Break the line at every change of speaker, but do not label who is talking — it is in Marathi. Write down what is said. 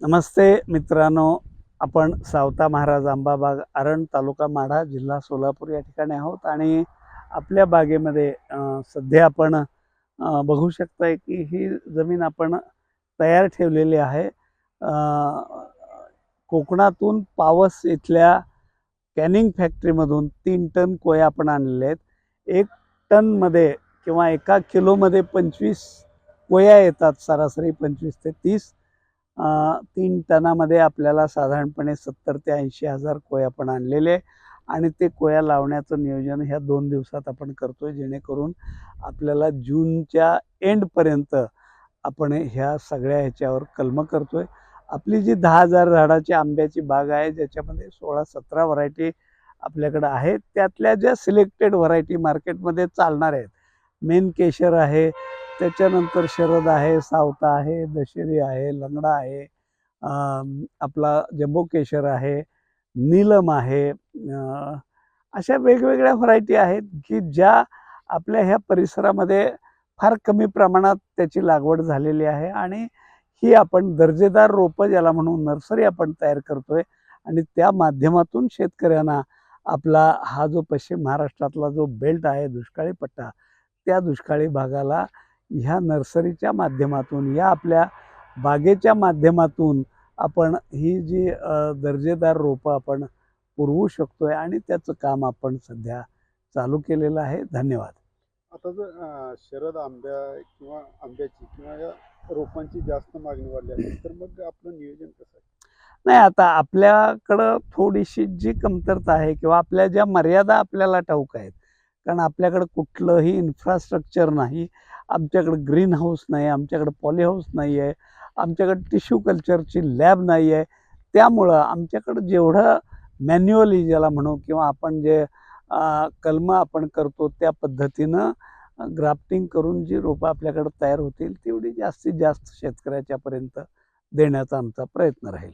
नमस्ते मित्रांनो आपण सावता महाराज आंबाबाग आरण तालुका माढा जिल्हा सोलापूर या ठिकाणी आहोत आणि आपल्या बागेमध्ये सध्या आपण बघू शकताय की ही जमीन आपण तयार ठेवलेली आहे. कोकणातून पावस इथल्या कॅनिंग फॅक्टरीमधून तीन टन कोया आपण आणलेले आहेत. एक टनमध्ये किंवा एका किलोमध्ये पंचवीस कोया येतात सरासरी पंचवीस ते तीस तीन टनामध्ये आपल्याला साधारणपणे सत्तर ते ऐंशी हजार कोया आपण आणलेले आहे. आणि ते कोया लावण्याचं नियोजन ह्या दोन दिवसात आपण करतो आहे जेणेकरून आपल्याला जूनच्या एंडपर्यंत आपण ह्या सगळ्या ह्याच्यावर कलम आहे आपली जी दहा हजार झाडाची आंब्याची बाग आहे ज्याच्यामध्ये सोळा सतरा व्हरायटी आपल्याकडं आहेत त्यातल्या ज्या सिलेक्टेड व्हरायटी मार्केटमध्ये चालणार आहेत मेन केशर आहे त्याच्यानंतर शरद आहे सावता आहे दशेरी आहे लंगडा आहे आपला जंबोकेशर आहे नीलम आहे अशा वेगवेगळ्या व्हरायटी आहेत की ज्या आपल्या ह्या परिसरामध्ये फार कमी प्रमाणात त्याची लागवड झालेली आहे आणि ही आपण दर्जेदार रोपं ज्याला म्हणून नर्सरी आपण तयार करतोय आणि त्या माध्यमातून शेतकऱ्यांना आपला हा जो पश्चिम महाराष्ट्रातला जो बेल्ट आहे दुष्काळी पट्टा त्या दुष्काळी भागाला ह्या नर्सरीच्या माध्यमातून या आपल्या बागेच्या माध्यमातून आपण ही जी दर्जेदार रोपं आपण पुरवू शकतोय आणि त्याचं काम आपण सध्या चालू केलेलं आहे. धन्यवाद.
आता जर शरद आंब्या किंवा आंब्याची किंवा या रोपांची जास्त मागणी वाढली असेल तर मग आपलं नियोजन कसं
नाही आता आपल्याकडं थोडीशी जी कमतरता आहे किंवा आपल्या ज्या मर्यादा आपल्याला ठाऊक आहेत कारण आपल्याकडं कुठलंही इन्फ्रास्ट्रक्चर नाही आमच्याकडं ग्रीन हाऊस नाही आमच्याकडं पॉली हाऊस नाही आहे आमच्याकडं टिश्यू कल्चरची लॅब नाही आहे त्यामुळं आमच्याकडं जेवढं मॅन्युअली ज्याला म्हणू किंवा आपण जे कलमं आपण करतो त्या पद्धतीनं ग्राफ्टिंग करून जी रोपं आपल्याकडं तयार होतील तेवढी जास्तीत जास्त शेतकऱ्याच्यापर्यंत देण्याचा आमचा प्रयत्न राहील.